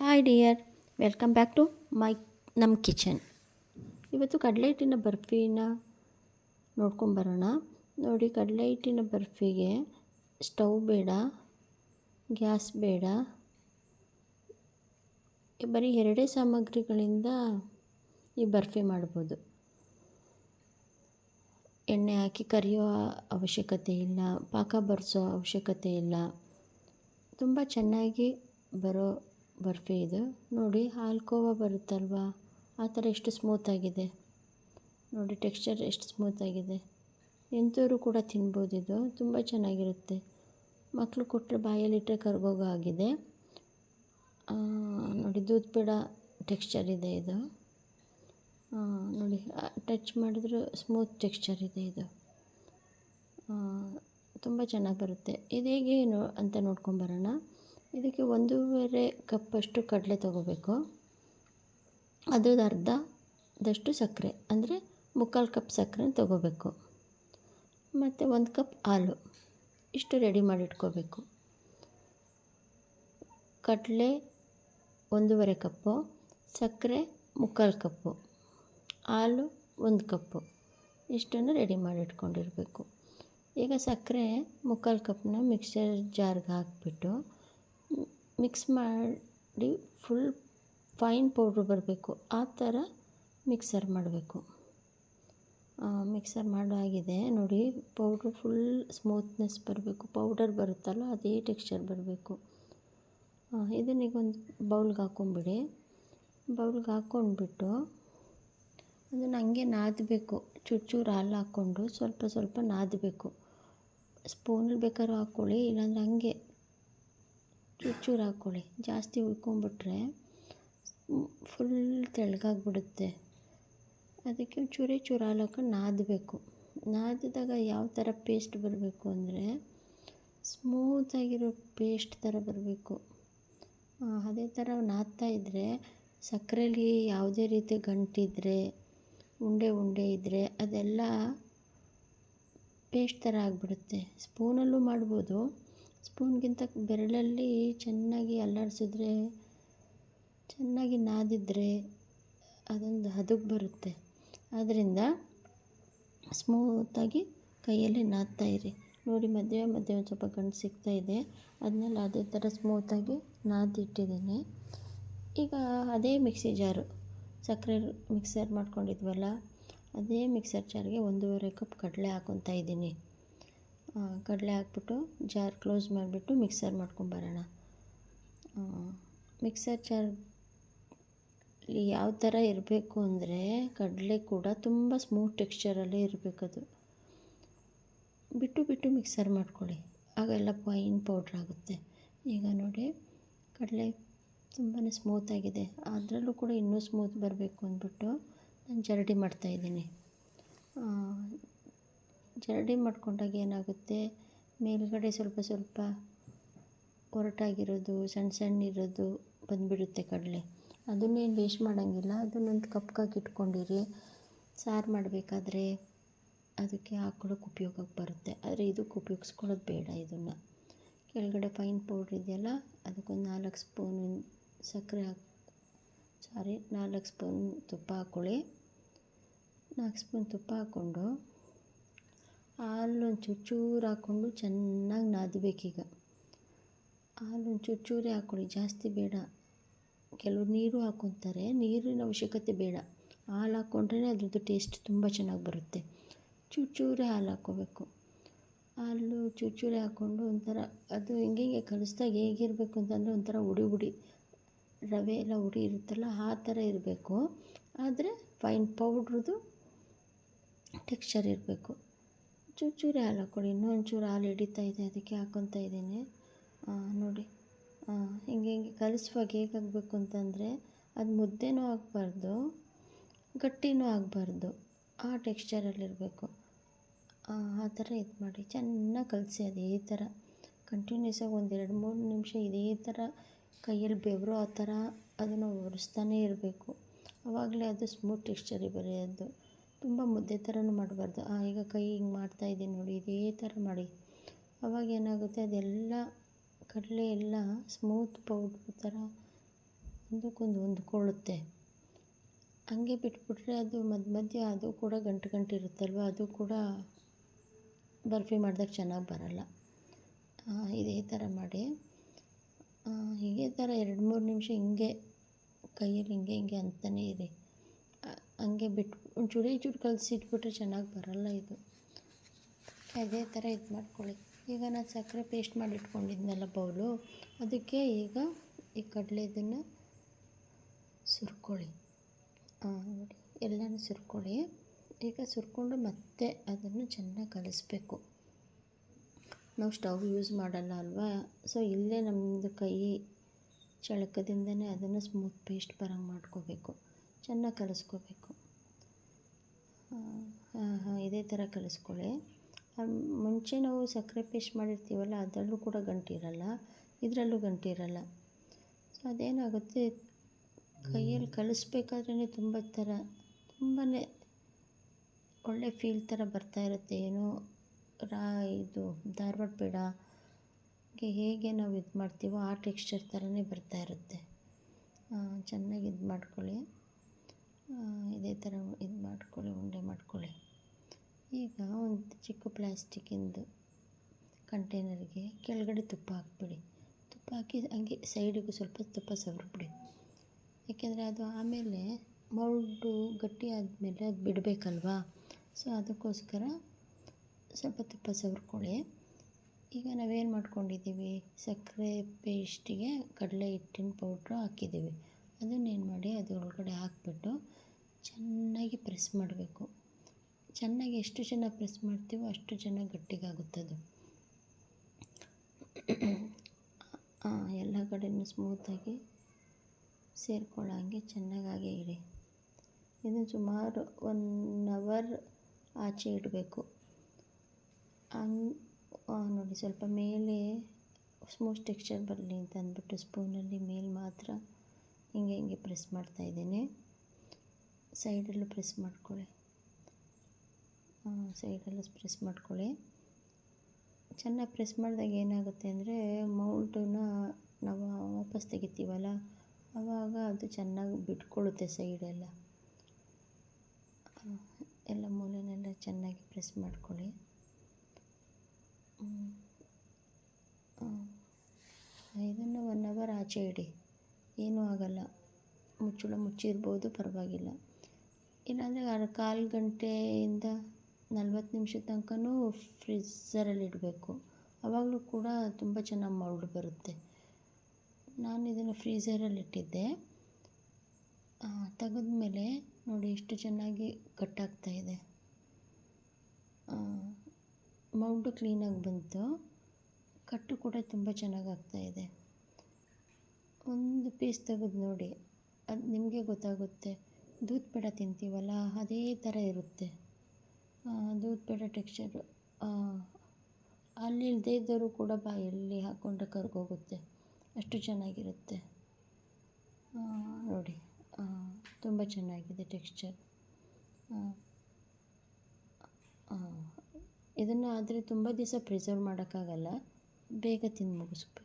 Hi dear welcome back to my ನಮ್ಮ kitchen ಇವತ್ತು ಕಡಲೆ ಹಿಟ್ಟಿನ ಬರ್ಫಿನ ನೋಡ್ಕೊಂಬರೋಣ ನೋಡಿ, ಕಡಲೆ ಹಿಟ್ಟಿನ ಬರ್ಫಿಗೆ ಸ್ಟವ್ ಬೇಡ, ಗ್ಯಾಸ್ ಬೇಡ. ಬರೀ ಎರಡೇ ಸಾಮಗ್ರಿಗಳಿಂದ ಈ ಬರ್ಫಿ ಮಾಡ್ಬೋದು. ಎಣ್ಣೆ ಹಾಕಿ ಕರಿಯೋ ಅವಶ್ಯಕತೆ ಇಲ್ಲ, ಪಾಕ ಬರೆಸೋ ಅವಶ್ಯಕತೆ ಇಲ್ಲ. ತುಂಬ ಚೆನ್ನಾಗಿ ಬರೋ ಬರ್ಫಿ ಇದು. ನೋಡಿ ಹಾಲ್ಕೋವ ಬರುತ್ತಲ್ವಾ? ಆ ಥರ ಎಷ್ಟು ಸ್ಮೂತಾಗಿದೆ ನೋಡಿ ಟೆಕ್ಸ್ಚರ್ ಎಷ್ಟು ಸ್ಮೂತಾಗಿದೆ ಎಂಥವರು ಕೂಡ ತಿನ್ಬೋದು ಇದು. ತುಂಬ ಚೆನ್ನಾಗಿರುತ್ತೆ. ಮಕ್ಕಳು ಕೊಟ್ಟರೆ ಬಾಯಲ್ಲಿಟ್ಟರೆ ಕರ್ಗೋಗೋ ಆಗಿದೆ ನೋಡಿ, ದೂದ್ ಪೇಡ ಟೆಕ್ಸ್ಚರ್ ಇದೆ ಇದು. ನೋಡಿ ಟಚ್ ಮಾಡಿದ್ರೆ ಸ್ಮೂತ್ ಟೆಕ್ಸ್ಚರ್ ಇದೆ ಇದು. ತುಂಬ ಚೆನ್ನಾಗಿ ಬರುತ್ತೆ. ಇದು ಹೇಗೆ ನೋ, ಅಂತ ನೋಡ್ಕೊಂಬರೋಣ ಇದಕ್ಕೆ ಒಂದೂವರೆ ಕಪ್ಪಷ್ಟು ಕಡಲೆ ತೊಗೋಬೇಕು. ಅದ್ರದ್ದು ಅರ್ಧದಷ್ಟು ಸಕ್ಕರೆ, ಅಂದರೆ ಮುಕ್ಕಾಲು ಕಪ್ ಸಕ್ಕರೆ ತೊಗೋಬೇಕು. ಮತ್ತು ಒಂದು ಕಪ್ ಹಾಲು, ಇಷ್ಟು ರೆಡಿ ಮಾಡಿಟ್ಕೋಬೇಕು ಕಡಲೆ ಒಂದೂವರೆ ಕಪ್ಪು, ಸಕ್ಕರೆ ಮುಕ್ಕಾಲು ಕಪ್ಪು, ಹಾಲು ಒಂದು ಕಪ್ಪು, ಇಷ್ಟನ್ನು ರೆಡಿ ಮಾಡಿ ಇಟ್ಕೊಂಡಿರಬೇಕು. ಈಗ ಸಕ್ಕರೆ ಮುಕ್ಕಾಲು ಕಪ್ನ ಮಿಕ್ಸರ್ ಜಾರ್ಗೆ ಹಾಕಿಬಿಟ್ಟು ಮಿಕ್ಸ್ ಮಾಡಿ ಫುಲ್ ಫೈನ್ ಪೌಡ್ರ್ ಬರಬೇಕು. ಆ ಥರ ಮಿಕ್ಸರ್ ಮಾಡಬೇಕು. ಮಿಕ್ಸರ್ ಮಾಡಾಗಿದೆ. ನೋಡಿ ಪೌಡ್ರು ಫುಲ್ ಸ್ಮೂತ್ನೆಸ್ ಬರಬೇಕು. ಪೌಡರ್ ಬರುತ್ತಲ್ಲ, ಅದೇ ಟೆಕ್ಸ್ಚರ್ ಬರಬೇಕು. ಇದನ್ನೀಗ ಒಂದು ಬೌಲ್ಗೆ ಹಾಕ್ಕೊಂಬಿಡಿ ಬೌಲ್ಗೆ ಹಾಕ್ಕೊಂಡ್ಬಿಟ್ಟು ಅದನ್ನು ಹಂಗೆ ನಾದಬೇಕು. ಚೂರು ಚೂರು ಹಾಲು ಹಾಕ್ಕೊಂಡು ಸ್ವಲ್ಪ ಸ್ವಲ್ಪ ನಾದಬೇಕು. ಸ್ಪೂನಲ್ಲಿ ಬೇಕಾದ್ರೂ ಹಾಕ್ಕೊಳ್ಳಿ ಇಲ್ಲಾಂದರೆ ಹಂಗೆ ಚೂರು ಹಾಕ್ಕೊಳ್ಳಿ ಜಾಸ್ತಿ ಉಳ್ಕೊಂಬಿಟ್ರೆ ಫುಲ್ ತೆಳ್ಳಗಾಗ್ಬಿಡುತ್ತೆ. ಅದಕ್ಕೆ ಚೂರೇ ಚೂರು ಹಾಲು ನಾದಬೇಕು. ನಾದಿದಾಗ ಯಾವ ಥರ ಪೇಸ್ಟ್ ಬರಬೇಕು ಅಂದರೆ ಸ್ಮೂತಾಗಿರೋ ಪೇಸ್ಟ್ ಥರ ಬರಬೇಕು. ಅದೇ ಥರ ನಾದ್ತಾ ಇದ್ದರೆ ಸಕ್ಕರೆಲಿ ಯಾವುದೇ ರೀತಿ ಗಂಟಿದ್ದರೆ ಉಂಡೆ ಉಂಡೆ ಇದ್ದರೆ ಅದೆಲ್ಲ ಪೇಸ್ಟ್ ಥರ ಆಗಿಬಿಡುತ್ತೆ. ಸ್ಪೂನಲ್ಲೂ ಮಾಡ್ಬೋದು. ಸ್ಪೂನ್ಗಿಂತ ಬೆರಳಲ್ಲಿ ಚೆನ್ನಾಗಿ ಅಲ್ಲಾಡಿಸಿದ್ರೆ, ಚೆನ್ನಾಗಿ ನಾದಿದ್ರೆ ಅದೊಂದು ಹದಕ್ಕೆ ಬರುತ್ತೆ. ಆದ್ದರಿಂದ ಸ್ಮೂತಾಗಿ ಕೈಯಲ್ಲಿ ನಾದ್ತಾ ಇರಿ. ನೋಡಿ, ಮಧ್ಯೆ ಮಧ್ಯೆ ಒಂದು ಸ್ವಲ್ಪ ಗಂಟು ಸಿಗ್ತಾ ಇದೆ. ಅದನ್ನೆಲ್ಲ ಅದೇ ಥರ ಸ್ಮೂತಾಗಿ ನಾದಿಟ್ಟಿದ್ದೀನಿ. ಈಗ ಅದೇ ಮಿಕ್ಸಿ ಜಾರು, ಸಕ್ಕರೆ ಮಿಕ್ಸರ್ ಮಾಡ್ಕೊಂಡಿದ್ವಲ್ಲ, ಅದೇ ಮಿಕ್ಸರ್ ಜಾರ್ಗೆ ಒಂದೂವರೆ ಕಪ್ ಕಡಲೆ ಹಾಕ್ಕೊತಾ ಇದ್ದೀನಿ. ಕಡಲೆ ಹಾಕ್ಬಿಟ್ಟು ಜಾರ್ ಕ್ಲೋಸ್ ಮಾಡಿಬಿಟ್ಟು ಮಿಕ್ಸರ್ ಮಾಡ್ಕೊಂಬರೋಣ ಮಿಕ್ಸರ್ ಜಾರ್ ಯಾವ ಥರ ಇರಬೇಕು ಅಂದರೆ ಕಡಲೆ ಕೂಡ ತುಂಬ ಸ್ಮೂತ್ ಟೆಕ್ಸ್ಚರಲ್ಲೇ ಇರಬೇಕದು. ಬಿಟ್ಟು ಬಿಟ್ಟು ಮಿಕ್ಸರ್ ಮಾಡ್ಕೊಳ್ಳಿ. ಆಗೆಲ್ಲ ಫೈನ್ ಪೌಡ್ರ್ ಆಗುತ್ತೆ. ಈಗ ನೋಡಿ, ಕಡಲೆ ತುಂಬಾ ಸ್ಮೂತಾಗಿದೆ ಅದರಲ್ಲೂ ಕೂಡ ಇನ್ನೂ ಸ್ಮೂತ್ ಬರಬೇಕು ಅಂದ್ಬಿಟ್ಟು ನಾನು ಜರಡಿ ಮಾಡ್ತಾಯಿದ್ದೀನಿ ಜರಡಿ ಮಾಡ್ಕೊಂಡಾಗ ಏನಾಗುತ್ತೆ? ಮೇಲುಗಡೆ ಸ್ವಲ್ಪ ಸ್ವಲ್ಪ ಒರಟಾಗಿರೋದು ಸಣ್ಣ ಸಣ್ಣ ಇರೋದು ಬಂದುಬಿಡುತ್ತೆ ಕಡಲೆ. ಅದನ್ನೇನು ವೇಸ್ಟ್ ಮಾಡೋಂಗಿಲ್ಲ. ಅದನ್ನೊಂದು ಕಪ್ಗಾಗಿ ಇಟ್ಕೊಂಡಿರಿ. ಸಾರು ಮಾಡಬೇಕಾದ್ರೆ ಅದಕ್ಕೆ ಹಾಕ್ಕೊಳ್ಳೋಕೆ ಉಪಯೋಗಕ್ಕೆ ಬರುತ್ತೆ. ಆದರೆ ಇದಕ್ಕೆ ಉಪಯೋಗಿಸ್ಕೊಳ್ಳೋದು ಬೇಡ ಇದನ್ನು. ಕೆಳಗಡೆ ಫೈನ್ ಪೌಡ್ರ್ ಇದೆಯಲ್ಲ, ಅದಕ್ಕೊಂದು ನಾಲ್ಕು ಸ್ಪೂನ್ ಸಕ್ಕರೆ ಹಾಕಿ ಸಾರಿ ನಾಲ್ಕು ಸ್ಪೂನ್ ತುಪ್ಪ ಹಾಕ್ಕೊಳ್ಳಿ ನಾಲ್ಕು ಸ್ಪೂನ್ ತುಪ್ಪ ಹಾಕ್ಕೊಂಡು ಹಾಲು ಒಂಚೂರು ಚೂರು ಹಾಕ್ಕೊಂಡು ಚೆನ್ನಾಗಿ ನಾದಬೇಕೀಗ. ಹಾಲು ಒಂಚೂರು ಚೂರೇ ಹಾಕ್ಕೊಳ್ಳಿ ಜಾಸ್ತಿ ಬೇಡ. ಕೆಲವ್ರು ನೀರು ಹಾಕ್ಕೊತಾರೆ ನೀರಿನ ಅವಶ್ಯಕತೆ ಬೇಡ. ಹಾಲು ಹಾಕ್ಕೊಂಡ್ರೆ ಅದ್ರದ್ದು ಟೇಸ್ಟ್ ತುಂಬ ಚೆನ್ನಾಗಿ ಬರುತ್ತೆ. ಚೂರು ಚೂರೇ ಹಾಲು ಹಾಕ್ಕೋಬೇಕು. ಹಾಲು ಚೂರು ಚೂರೇ ಹಾಕ್ಕೊಂಡು ಒಂಥರ, ಅದು ಹೆಂಗೆ ಹಿಂಗೆ ಕಲಿಸ್ದಾಗ ಹೇಗಿರಬೇಕು ಅಂತಂದರೆ ಒಂಥರ ಉಡಿ ಉಡಿ, ರವೆ ಎಲ್ಲ ಉಡಿ ಇರುತ್ತಲ್ಲ, ಆ ಥರ ಇರಬೇಕು. ಆದರೆ ಫೈನ್ ಪೌಡ್ರದ್ದು ಟೆಕ್ಸ್ಚರ್ ಇರಬೇಕು. ಚೂರು ಚೂರೇ ಹಾಲು ಹಾಕ್ಕೊಳ್ಳಿ ಇನ್ನೂ ಒಂಚೂರು ಹಾಲು ಹಿಡಿತಾ ಇದೆ, ಅದಕ್ಕೆ ಹಾಕ್ಕೊತಾ ಇದ್ದೀನಿ. ನೋಡಿ. ಹಿಂಗೆ ಹಿಂಗೆ ಕಲಸುವಾಗ ಹೇಗಾಗಬೇಕು ಅಂತಂದರೆ ಅದು ಮುದ್ದೆನೂ ಆಗಬಾರ್ದು ಗಟ್ಟಿಯೂ ಆಗಬಾರ್ದು, ಆ ಟೆಕ್ಸ್ಚರಲ್ಲಿರಬೇಕು. ಆ ಥರ ಇದು ಮಾಡಿ, ಚೆನ್ನಾಗಿ ಕಲಸಿ ಅದೇ ಥರ. ಕಂಟಿನ್ಯೂಸ್ ಆಗಿ ಒಂದು ಎರಡು ಮೂರು ನಿಮಿಷ ಇದೇ ಥರ ಕೈಯಲ್ಲಿ ಬೆವರು ಆ ಥರ ಅದನ್ನು ಒರೆಸ್ತಾನೆ ಇರಬೇಕು. ಆವಾಗಲೇ ಅದು ಸ್ಮೂತ್ ಟೆಕ್ಸ್ಚರಿಗೆ ಬರೆಯೋದು. ತುಂಬ ಮುದ್ದೆ ಥರನೂ ಮಾಡಬಾರ್ದು. ಈಗ ಕೈ ಹಿಂಗೆ ಮಾಡ್ತಾ ಇದೆ ನೋಡಿ, ಇದೇ ಥರ ಮಾಡಿ. ಅವಾಗ ಏನಾಗುತ್ತೆ, ಅದೆಲ್ಲ ಕಡಲೆ ಎಲ್ಲ ಸ್ಮೂತ್ ಪೌಡ್ರ್ ಥರ ಒಂದಕ್ಕೊಂದು ಹೊಂದ್ಕೊಳ್ಳುತ್ತೆ. ಹಂಗೆ ಬಿಟ್ಬಿಟ್ರೆ ಅದು ಮಧ್ಯ ಮಧ್ಯ ಅದು ಕೂಡ ಗಂಟು ಗಂಟು ಇರುತ್ತಲ್ವ, ಅದು ಕೂಡ ಬರ್ಫಿ ಮಾಡಿದಾಗ ಚೆನ್ನಾಗಿ ಬರಲ್ಲ. ಇದೇ ಥರ ಮಾಡಿ. ಹೀಗೆ ಥರ ಎರಡು ಮೂರು ನಿಮಿಷ ಹಿಂಗೆ ಕೈಯಲ್ಲಿ ಹಿಂಗೆ ಹಿಂಗೆ ಅಂತಲೇ ಇರಿ. ಹಂಗೆ ಬಿಟ್ಟು ಒಂಚೂರು ಚೂರು ಕಲಸಿಟ್ಬಿಟ್ರೆ ಚೆನ್ನಾಗಿ ಬರಲ್ಲ ಇದು. ಅದೇ ಥರ ಇದು ಮಾಡ್ಕೊಳ್ಳಿ. ಈಗ ನಾನು ಸಕ್ಕರೆ ಪೇಸ್ಟ್ ಮಾಡಿ ಇಟ್ಕೊಂಡಿದ್ನಲ್ಲ ಬೌಲು ಅದಕ್ಕೆ ಈಗ ಈ ಕಡಲೆದನ್ನು ಸುರ್ಕೊಳ್ಳಿ. ನೋಡಿ, ಎಲ್ಲನೂ ಸುರ್ಕೊಳ್ಳಿ. ಈಗ ಸುರ್ಕೊಂಡು ಮತ್ತೆ ಅದನ್ನು ಚೆನ್ನಾಗಿ ಕಲಿಸ್ಬೇಕು. ನಾವು ಸ್ಟವ್ ಯೂಸ್ ಮಾಡಲ್ಲ ಅಲ್ವಾ? ಸೊ ಇಲ್ಲೇ ನಮ್ಮದು ಕೈ ಚಳಕದಿಂದನೇ ಅದನ್ನು ಸ್ಮೂತ್ ಪೇಸ್ಟ್ ಬರೋಂಗೆ ಮಾಡ್ಕೋಬೇಕು. ಚೆನ್ನಾಗಿ ಕಲಿಸ್ಕೋಬೇಕು. ಇದೇ ಥರ ಕಲಿಸ್ಕೊಳ್ಳಿ. ಮುಂಚೆ ನಾವು ಸಕ್ಕರೆ ಪೇಸ್ಟ್ ಮಾಡಿರ್ತೀವಲ್ಲ, ಅದರಲ್ಲೂ ಕೂಡ ಗಂಟಿರಲ್ಲ ಇದರಲ್ಲೂ ಗಂಟಿರಲ್ಲ ಸೊ ಅದೇನಾಗುತ್ತೆ? ಕೈಯಲ್ಲಿ ಕಲಿಸ್ಬೇಕಾದ್ರೇ ತುಂಬ ಥರ ತುಂಬಾ ಒಳ್ಳೆ ಫೀಲ್ ಥರ ಬರ್ತಾ ಇರುತ್ತೆ. ಏನೋ, ರಾ, ಇದು, ಧಾರವಾಡ ಪೇಡಗೆ ಹೇಗೆ ನಾವು ಇದು ಮಾಡ್ತೀವೋ ಆ ಟೆಕ್ಸ್ಚರ್ ಥರನೇ ಬರ್ತಾ ಇರುತ್ತೆ. ಚೆನ್ನಾಗಿ ಇದು ಮಾಡ್ಕೊಳ್ಳಿ. ಇದೇ ಥರ ಇದು ಮಾಡ್ಕೊಳ್ಳಿ, ಉಂಡೆ ಮಾಡ್ಕೊಳ್ಳಿ. ಈಗ ಒಂದು ಚಿಕ್ಕ ಪ್ಲ್ಯಾಸ್ಟಿಕ್ಕಿಂದು ಕಂಟೈನರ್ಗೆ ಕೆಳಗಡೆ ತುಪ್ಪ ಹಾಕಿಬಿಡಿ. ತುಪ್ಪ ಹಾಕಿ ಹಂಗೆ ಸೈಡಿಗೂ ಸ್ವಲ್ಪ ತುಪ್ಪ ಸವರ್ಬಿಡಿ ಏಕೆಂದರೆ ಅದು ಆಮೇಲೆ ಮೌಲ್ಡು ಗಟ್ಟಿ ಆದಮೇಲೆ ಅದು ಬಿಡಬೇಕಲ್ವಾ? ಸೊ ಅದಕ್ಕೋಸ್ಕರ ಸ್ವಲ್ಪ ತುಪ್ಪ ಸವರ್ಕೊಳ್ಳಿ. ಈಗ ನಾವೇನು ಮಾಡ್ಕೊಂಡಿದ್ದೀವಿ? ಸಕ್ಕರೆ ಪೇಸ್ಟಿಗೆ ಕಡಲೆ ಹಿಟ್ಟಿನ ಪೌಡ್ರು ಹಾಕಿದ್ದೀವಿ. ಅದನ್ನೇನು ಮಾಡಿ ಅದ್ರ ಒಳಗಡೆ ಹಾಕಿಬಿಟ್ಟು ಚೆನ್ನಾಗಿ ಪ್ರೆಸ್ ಮಾಡಬೇಕು. ಚೆನ್ನಾಗಿ ಎಷ್ಟು ಚೆನ್ನಾಗಿ ಪ್ರೆಸ್ ಮಾಡ್ತೀವೋ ಅಷ್ಟು ಚೆನ್ನಾಗಿ ಗಟ್ಟಿಗಾಗುತ್ತದು ಎಲ್ಲ ಕಡೆಯೂ ಸ್ಮೂತಾಗಿ ಸೇರ್ಕೊಳ್ಳೋ ಚೆನ್ನಾಗಾಗೆ ಇಡಿ ಇದನ್ನು ಸುಮಾರು ಒನ್ ಅವರ್ ಆಚೆ ಇಡಬೇಕು. ಹಂಗೆ ನೋಡಿ ಸ್ವಲ್ಪ ಮೇಲೆ ಸ್ಮೂತ್ ಟೆಕ್ಸ್ಚರ್ ಬರಲಿ ಅಂತ ಅಂದ್ಬಿಟ್ಟು ಸ್ಪೂನಲ್ಲಿ ಮೇಲೆ ಮಾತ್ರ ಹಿಂಗೆ ಹಿಂಗೆ ಪ್ರೆಸ್ ಮಾಡ್ತಾ ಇದ್ದೇನೆ. ಸೈಡಲ್ಲೂ ಪ್ರೆಸ್ ಮಾಡ್ಕೊಳ್ಳಿ. ಸೈಡಲ್ಲೂ ಪ್ರೆಸ್ ಮಾಡ್ಕೊಳ್ಳಿ. ಚೆನ್ನಾಗಿ ಪ್ರೆಸ್ ಮಾಡಿದಾಗ ಏನಾಗುತ್ತೆ ಅಂದರೆ ಮೌಲ್ಟನ್ನ ನಾವು ವಾಪಸ್ ತೆಗಿತೀವಲ್ಲ ಆವಾಗ ಅದು ಚೆನ್ನಾಗಿ ಬಿಟ್ಕೊಳ್ಳುತ್ತೆ ಸೈಡೆಲ್ಲ. ಎಲ್ಲ ಮೂಲೆನೆಲ್ಲ ಚೆನ್ನಾಗಿ ಪ್ರೆಸ್ ಮಾಡ್ಕೊಳ್ಳಿ. ಇದನ್ನು ಒನ್ ಅವರ್ ಆಚೆ ಇಡಿ. ಏನೂ ಆಗಲ್ಲ. ಮುಚ್ಚಳ ಮುಚ್ಚಿರ್ಬೋದು ಪರವಾಗಿಲ್ಲ. ಇಲ್ಲಾಂದರೆ ಅರ್ಧ ಕಾಲು ಗಂಟೆಯಿಂದ ನಲ್ವತ್ತು ನಿಮಿಷದ ತನಕನೂ ಫ್ರೀಝರಲ್ಲಿ ಇಡಬೇಕು. ಆವಾಗಲೂ ಕೂಡ ತುಂಬ ಚೆನ್ನಾಗಿ ಮರಳು ಬರುತ್ತೆ. ನಾನು ಇದನ್ನು ಫ್ರೀಝರಲ್ಲಿ ಇಟ್ಟಿದ್ದೆ. ತೆಗೆದ್ಮೇಲೆ ನೋಡಿ ಎಷ್ಟು ಚೆನ್ನಾಗಿ ಕಟ್ಟಾಗ್ತಾ ಇದೆ. ಮೌಲ್ಡು ಕ್ಲೀನಾಗಿ ಬಂತು. ಕಟ್ಟು ಕೂಡ ತುಂಬ ಚೆನ್ನಾಗಿ ಆಗ್ತಾಯಿದೆ ಒಂದು ಪೀಸ್ ತೆಗೆದು ನೋಡಿ. ಅದು ನಿಮಗೆ ಗೊತ್ತಾಗುತ್ತೆ. ದೂದ್ ಪೇಡ ತಿಂತೀವಲ್ಲ, ಅದೇ ಥರ ಇರುತ್ತೆ. ದೂದ್ ಪೇಡ ಟೆಕ್ಸ್ಚರು ಅಲ್ಲಿ ಇಲ್ಲದೇ ಇದ್ದವರು ಕೂಡ ಬಾಯಲ್ಲಿ ಹಾಕ್ಕೊಂಡ್ರೆ ಕರ್ಗೋಗುತ್ತೆ. ಅಷ್ಟು ಚೆನ್ನಾಗಿರುತ್ತೆ. ನೋಡಿ. ತುಂಬ ಚೆನ್ನಾಗಿದೆ ಟೆಕ್ಸ್ಚರ್ ಇದನ್ನು ಆದರೆ ತುಂಬ ದಿವಸ ಪ್ರಿಸರ್ವ್ ಮಾಡೋಕ್ಕಾಗಲ್ಲ. ಬೇಗ ತಿಂದು ಮುಗಿಸ್ಬೇಕು